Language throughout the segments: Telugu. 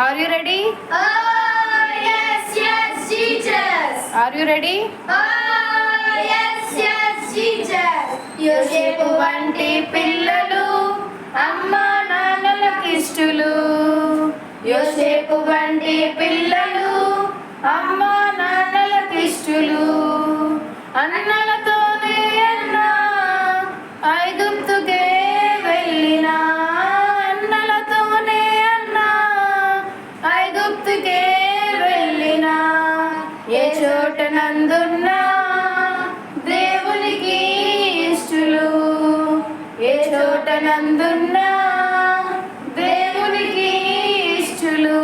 Are you ready Oh, yes, yes, Jesus. Are you ready Oh, yes, yes, Jesus. యోసేపు వంటి పిల్లలు అమ్మ నాన్నలకు ఇష్టలు యోసేపు వంటి పిల్లలు అమ్మ నాన్నలకు ఇష్టలు ఏ చోట నందున్నా దేవునికి ఇష్టలు. ఏ చోట నందున్నా దేవునికి ఇష్టలు.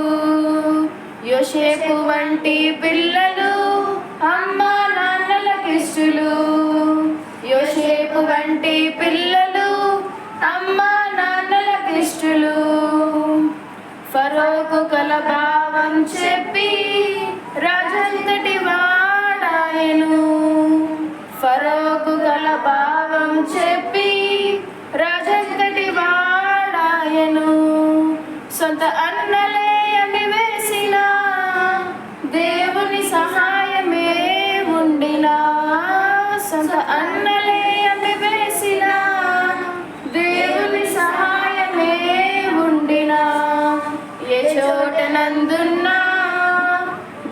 యోసేపు వంటి పిల్లలు అమ్మ నాన్నలకు ఇష్టలు. యోసేపు వంటి పిల్లలు అమ్మ నాన్నలకు ఫరోకు కల భావం చెప్పి రాజంతటి వాడాయను ఫరోకు గల భావం చెప్పి రాజంతటి వాడాయను. సొంత అన్నలే అమి వేసిన దేవుని సహాయమే ఉండినా. సొంత అన్నలే అమి వేసిన దేవుని సహాయమే ఉండినా. ఏ చోట నందున్నా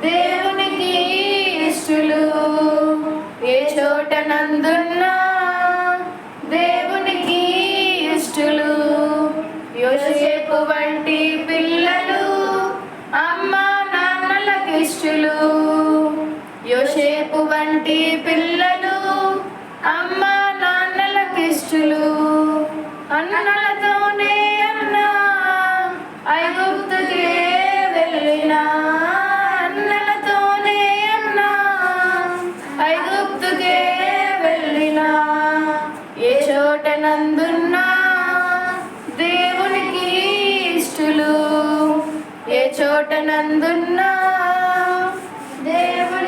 దేవు నందున్నా దేవునికి ఇష్టలు. యోసేపు వంటి పిల్లలు అమ్మ నాన్నలకు ఇష్టలు. యోసేపు వంటి పిల్లలు అమ్మ నాన్నలకు ఇష్టలు. అన్నలతోనే అన్నా ఐగుప్తుకే వెళ్ళిన. అన్నలతోనే అన్నా ఐగుప్తుకే నందున్న దేవునికి ఇష్టలు ఏ చోట నందున్నా దేవుని